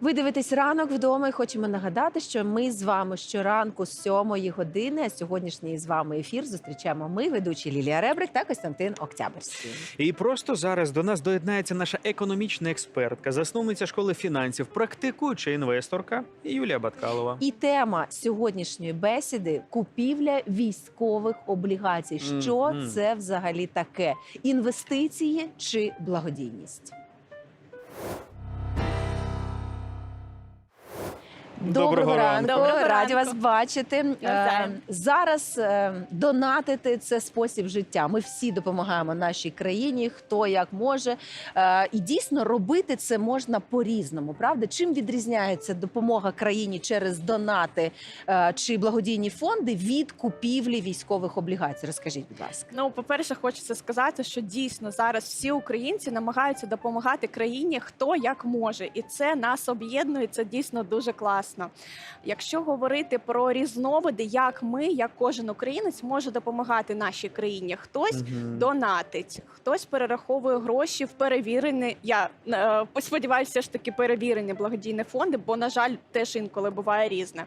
Ви дивитесь ранок вдома і хочемо нагадати, що ми з вами щоранку з 7 години. А сьогоднішній з вами ефір зустрічаємо ми, ведучі Лілія Ребрик та Костянтин Октябрьський. І просто зараз до нас доєднається наша економічна експертка, засновниця школи фінансів, практикуюча інвесторка Юлія Баткалова. І тема сьогоднішньої бесіди купівля військових облігацій. Що Мгм. це взагалі таке? Інвестиції чи благодійність? Доброго ранку. Доброго раді вас бачити. Е, Зараз е, донатити це спосіб життя. Ми всі допомагаємо нашій країні, хто як може. Е, І дійсно робити це можна по-різному. Правда, чим відрізняється допомога країні через донати е, чи благодійні фонди від купівлі військових облігацій? Розкажіть, будь ласка. Ну, по-перше, хочеться сказати, що дійсно зараз всі українці намагаються допомагати країні хто як може, і це нас об'єднує. Це дійсно дуже класно. Якщо говорити про різновиди, як ми, як кожен українець, може допомагати нашій країні, хтось. Мгм. Донатить, хтось перераховує гроші в перевірені. Я е, сподіваюся, ж таки перевірені благодійні фонди, бо на жаль, теж інколи буває різне.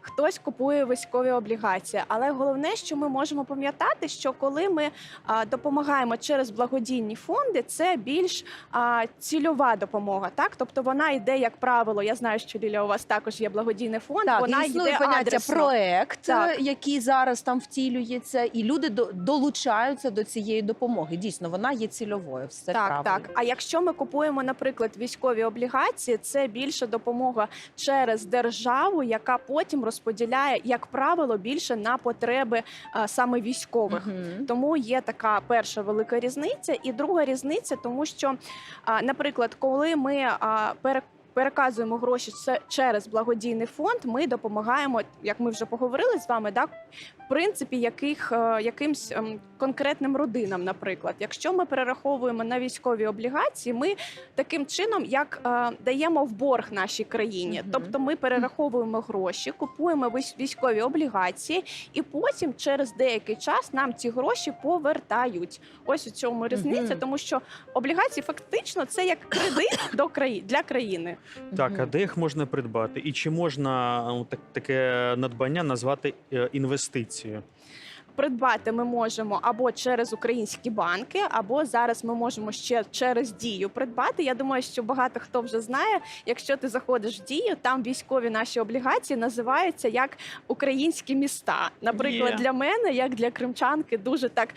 Хтось купує військові облігації, але головне, що ми можемо пам'ятати, що коли ми а, допомагаємо через благодійні фонди, це більш а, цільова допомога. Так, тобто вона йде, як правило. Я знаю, що Ліля, у вас також є благодійний фонд. Так, вона існує йде поняття адресно. проект, Так. е, який зараз там втілюється, і люди до- долучаються до цієї допомоги. Дійсно, вона є цільовою. Все Так, правильно. так. А якщо ми купуємо, наприклад, військові облігації, це більше допомога через державу, яка потім розподіляє, як правило, більше на потреби а, саме військових. Мгм. Тому є така перша велика різниця, і друга різниця, тому що, а, наприклад, коли ми а, пере- Переказуємо гроші через благодійний фонд. Ми допомагаємо, як ми вже поговорили з вами, в принципі, яких е, якимсь ем, конкретним родинам. Наприклад, якщо ми перераховуємо на військові облігації, ми таким чином як е, даємо в борг нашій країні. Тобто ми перераховуємо гроші, купуємо військ- військові облігації, і потім через деякий час нам ці гроші повертають. Ось у цьому різниця, тому що облігації фактично це як кредит до краї... для країни. Так, а де їх можна придбати? І чи можна ну, так, таке надбання назвати е, інвестицією? Придбати ми можемо або через українські банки, або зараз ми можемо ще через дію придбати. Я думаю, що багато хто вже знає. Якщо ти заходиш в дію, там військові наші облігації називаються як українські міста. Наприклад, Є. для мене, як для кримчанки, дуже так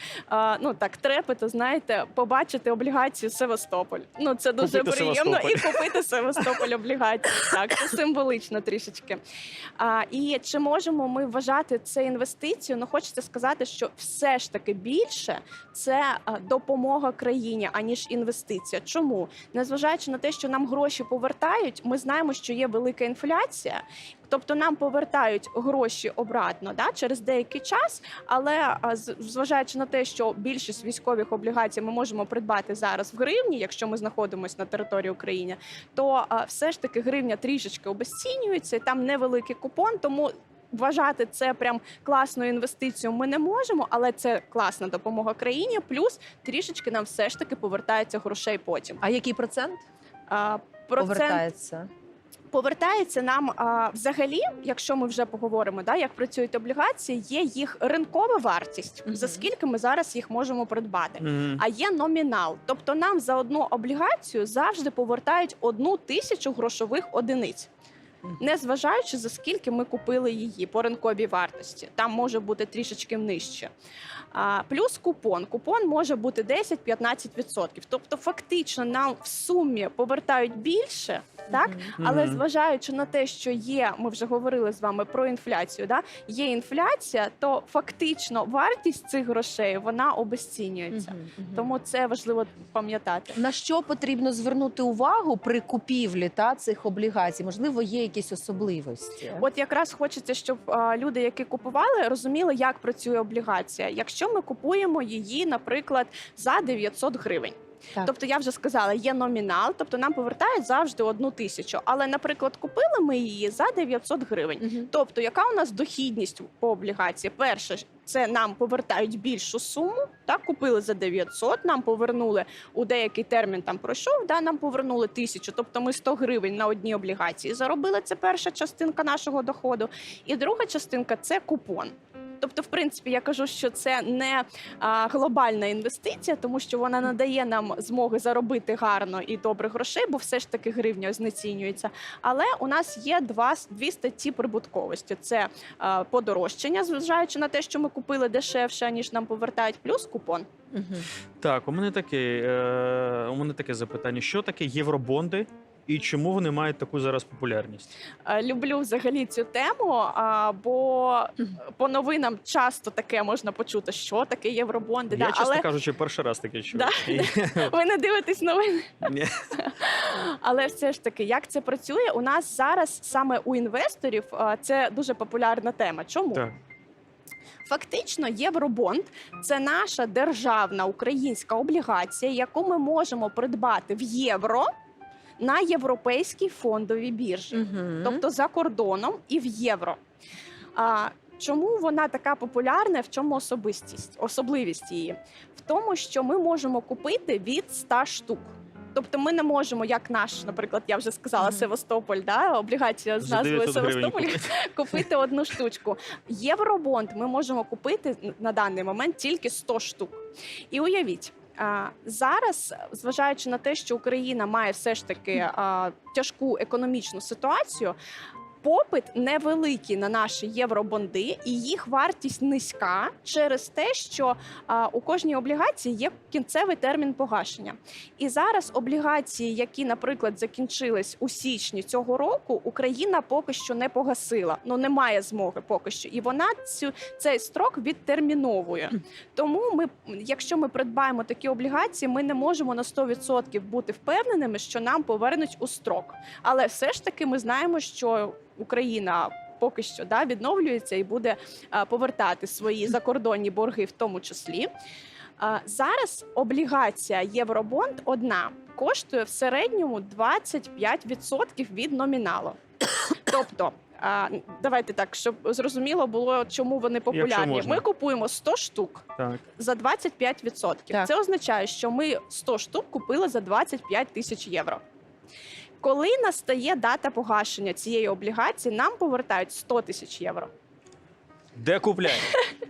ну так трепето, знаєте, побачити облігацію Севастополь. Ну це дуже Купити приємно і купити Севастополь облігації. Так, це символично трішечки. А, і чи можемо ми вважати це інвестицією? Ну хочеться сказати, що все ж таки більше це допомога країні, аніж інвестиція. Чому? Незважаючи на те, що нам гроші повертають, ми знаємо, що є велика інфляція. Тобто нам повертають гроші обратно да, через деякий час, але зважаючи на те, що більшість військових облігацій ми можемо придбати зараз в гривні, якщо ми знаходимося на території України, то все ж таки гривня трішечки обесцінюється, і там невеликий купон, тому. Вважати це прям класною інвестицією ми не можемо, але це класна допомога країні. Плюс трішечки нам все ж таки повертається грошей потім. А який процент А, процент повертається? повертається нам а, взагалі, якщо ми вже поговоримо, да, як працюють облігації, є їх ринкова вартість, Мгм. за скільки ми зараз їх можемо придбати. Мгм. А є номінал, тобто нам за одну облігацію завжди повертають одну тисячу грошових одиниць. Незважаючи за скільки ми купили її по ринковій вартості, там може бути трішечки нижче. А, плюс купон. Купон може бути 10-15%. Тобто, фактично, нам в сумі повертають більше, так? Але зважаючи на те, що є, ми вже говорили з вами про інфляцію. Да? Є інфляція, то фактично вартість цих грошей вона обесцінюється. Тому це важливо пам'ятати. На що потрібно звернути увагу при купівлі та цих облігацій? Можливо, є якісь особливості. От якраз хочеться, щоб а, люди, які купували, розуміли, як працює облігація. Якщо ми купуємо її, наприклад, за 900 гривень. Так. Тобто я вже сказала, є номінал, тобто нам повертають завжди одну тисячу. Але, наприклад, купили ми її за 900 гривень. Мгм. Тобто, яка у нас дохідність по облігації? Перше, це нам повертають більшу суму. Так, купили за 900, нам повернули у деякий термін там пройшов, да, нам повернули тисячу. Тобто ми 100 гривень на одній облігації заробили. Це перша частинка нашого доходу. І друга частинка це купон. Тобто, в принципі, я кажу, що це не а, глобальна інвестиція, тому що вона надає нам змоги заробити гарно і добре грошей, бо все ж таки гривня знецінюється. Але у нас є два дві статті прибутковості: це а, подорожчання, зважаючи на те, що ми купили дешевше, ніж нам повертають, плюс купон. Мгм. Так, у мене таке, е, у мене таке запитання: що таке євробонди і чому вони мають таку зараз популярність? Е, Люблю взагалі цю тему, бо по новинам часто таке можна почути, що таке євробонди. Я, да, чесно але кажучи, перший раз таке чую. Да? І- ви не дивитесь новини. Ні. Але все ж таки, як це працює? У нас зараз саме у інвесторів це дуже популярна тема. Чому? Так. Фактично, євробонд це наша державна українська облігація, яку ми можемо придбати в євро на європейській фондовій біржі, Мгм. тобто за кордоном і в євро. А, чому вона така популярна? В чому особистість, особливість її? В тому, що ми можемо купити від 100 штук. Тобто ми не можемо, як наш, наприклад, я вже сказала, Мгм. Севастополь, да, облігація з назвою 900 Севастополь, купити. купити одну штучку. Євробонд ми можемо купити на даний момент тільки 100 штук. І уявіть. Зараз, зважаючи на те, що Україна має все ж таки тяжку економічну ситуацію, попит невеликий на наші євробонди, і їх вартість низька через те, що а, у кожній облігації є кінцевий термін погашення. І зараз облігації, які, наприклад, закінчились у січні цього року, Україна поки що не погасила. Ну немає змоги поки що, і вона цю цей строк відтерміновує. Тому ми, якщо ми придбаємо такі облігації, ми не можемо на 100% бути впевненими, що нам повернуть у строк. Але все ж таки ми знаємо, що Україна. Поки що да відновлюється і буде повертати свої закордонні борги, в тому числі. Зараз облігація Євробонд одна коштує в середньому 25% від номіналу. Тобто, давайте так, щоб зрозуміло було, чому вони популярні. Ми купуємо 100 штук Так. за 25%. Так. Це означає, що ми 100 штук купили за 25 тисяч євро. Коли настає дата погашення цієї облігації, нам повертають 100 тисяч євро. Де купляє?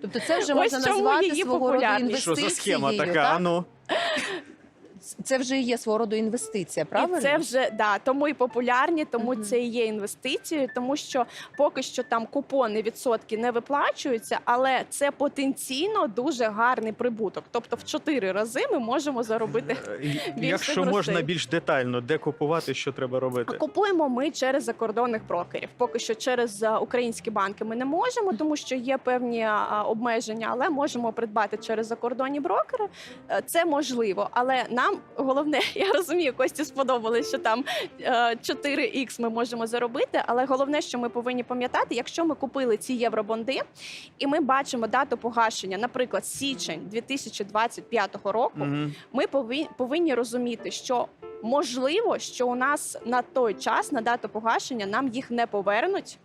Тобто це вже Ось можна чому назвати її свого роду популярність. Що за схема інвестицією, така? так? Ну? Це вже є свого роду інвестиція, правильно? І це вже да, тому і популярні, тому Мгм. це і є інвестицією, тому що поки що там купони відсотки не виплачуються, але це потенційно дуже гарний прибуток. Тобто в чотири рази ми можемо заробити. Е, більше Якщо грошей. можна більш детально, де купувати, що треба робити? купуємо ми через закордонних брокерів. Поки що через українські банки ми не можемо, тому що є певні обмеження, але можемо придбати через закордонні брокери. Е, Це можливо, але нам головне, я розумію, Кості сподобалось, що там е, 4х ми можемо заробити. Але головне, що ми повинні пам'ятати, якщо ми купили ці євробонди, і ми бачимо дату погашення, наприклад, січень 2025 року Мгм. ми повинні розуміти, що можливо, що у нас на той час, на дату погашення, нам їх не повернуть.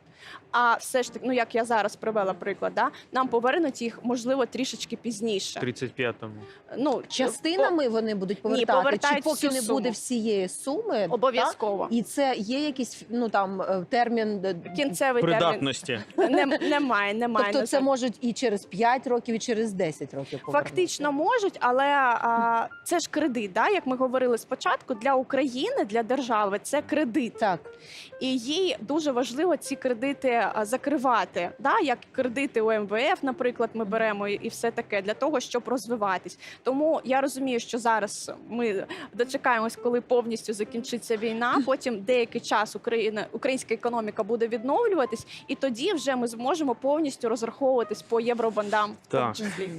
А все ж таки, ну як я зараз привела приклад, да, нам повернуть їх можливо трішечки пізніше. 35-му. Ну Частинами вони будуть повертати, чи повертають поки всю не суму. буде всієї суми? обов'язково так? І це є якийсь ну там е, термін. е, кінцевий термін Придатності. не, немає. Немає Тобто на це жаль. можуть і через 5 років, і через 10 років повернути. Фактично можуть, але а, це ж кредит. Да? Як ми говорили спочатку, для України, для держави це кредит. Так. і їй дуже важливо ці кредити закривати. Да? Як кредити у МВФ, наприклад, ми беремо і все таке для того, щоб розвиватись. Тому я розумію, що зараз ми дочекаємось, коли повністю закінчиться війна. Потім деякий час Україна, українська економіка буде відновлюватись, і тоді вже ми зможемо повністю розраховуватись по євробандам. Так.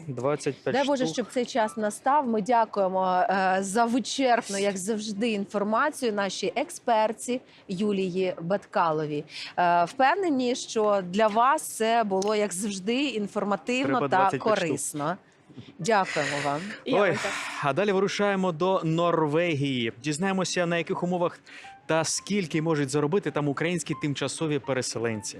25 Дай Боже, штук. щоб цей час настав. Ми дякуємо е, за вичерпну, як завжди, інформацію нашій експерті Юлії Баткаловій. Е, впевнені, що для вас це було як завжди інформативно Треба та 25 штук. корисно. Дякуємо вам. Ой, а далі вирушаємо до Норвегії. Дізнаємося, на яких умовах та скільки можуть заробити там українські тимчасові переселенці.